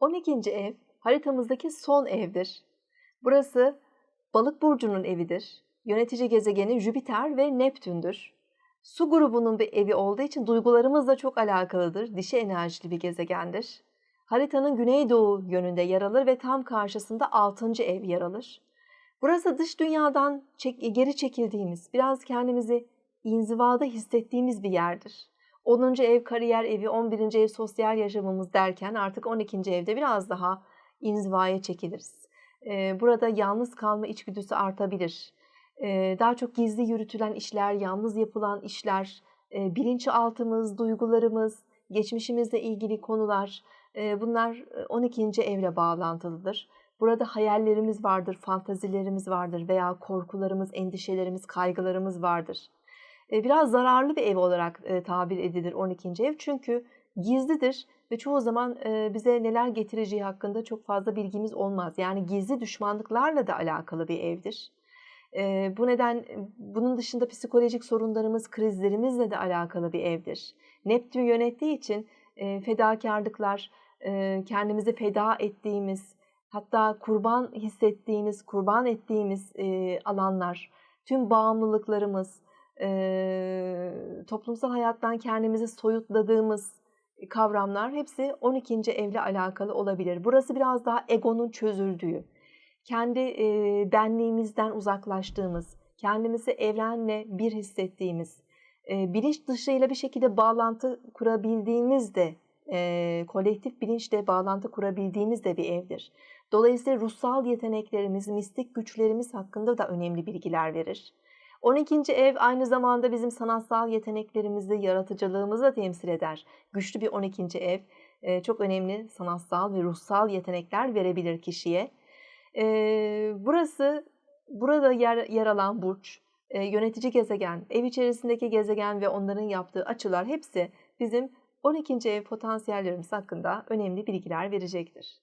12. ev haritamızdaki son evdir. Burası balık burcunun evidir. Yönetici gezegeni Jüpiter ve Neptün'dür. Su grubunun bir evi olduğu için duygularımızla çok alakalıdır. Dişi enerjili bir gezegendir. Haritanın güneydoğu yönünde yer alır ve tam karşısında 6. ev yer alır. Burası dış dünyadan çek- geri çekildiğimiz, biraz kendimizi inzivada hissettiğimiz bir yerdir. 10. ev kariyer evi, 11. ev sosyal yaşamımız derken artık 12. evde biraz daha inzivaya çekiliriz. Burada yalnız kalma içgüdüsü artabilir. Daha çok gizli yürütülen işler, yalnız yapılan işler, bilinçaltımız, duygularımız, geçmişimizle ilgili konular bunlar e, 12. evle bağlantılıdır. Burada hayallerimiz vardır, fantazilerimiz vardır veya korkularımız, endişelerimiz, kaygılarımız vardır. Biraz zararlı bir ev olarak tabir edilir 12. ev çünkü gizlidir ve çoğu zaman bize neler getireceği hakkında çok fazla bilgimiz olmaz. Yani gizli düşmanlıklarla da alakalı bir evdir. Bu neden bunun dışında psikolojik sorunlarımız, krizlerimizle de alakalı bir evdir. Neptün yönettiği için fedakarlıklar, kendimizi feda ettiğimiz, hatta kurban hissettiğimiz, kurban ettiğimiz alanlar, tüm bağımlılıklarımız, e, toplumsal hayattan kendimizi soyutladığımız kavramlar hepsi 12. evle alakalı olabilir. Burası biraz daha egonun çözüldüğü, kendi e, benliğimizden uzaklaştığımız, kendimizi evrenle bir hissettiğimiz, e, bilinç dışıyla bir şekilde bağlantı kurabildiğimiz de, e, kolektif bilinçle bağlantı kurabildiğimiz de bir evdir. Dolayısıyla ruhsal yeteneklerimiz, mistik güçlerimiz hakkında da önemli bilgiler verir. 12. ev aynı zamanda bizim sanatsal yeteneklerimizi, yaratıcılığımızı da temsil eder. Güçlü bir 12. ev e, çok önemli sanatsal ve ruhsal yetenekler verebilir kişiye. E, Burası, burada yer, yer alan burç, e, yönetici gezegen, ev içerisindeki gezegen ve onların yaptığı açılar hepsi bizim 12. ev potansiyellerimiz hakkında önemli bilgiler verecektir.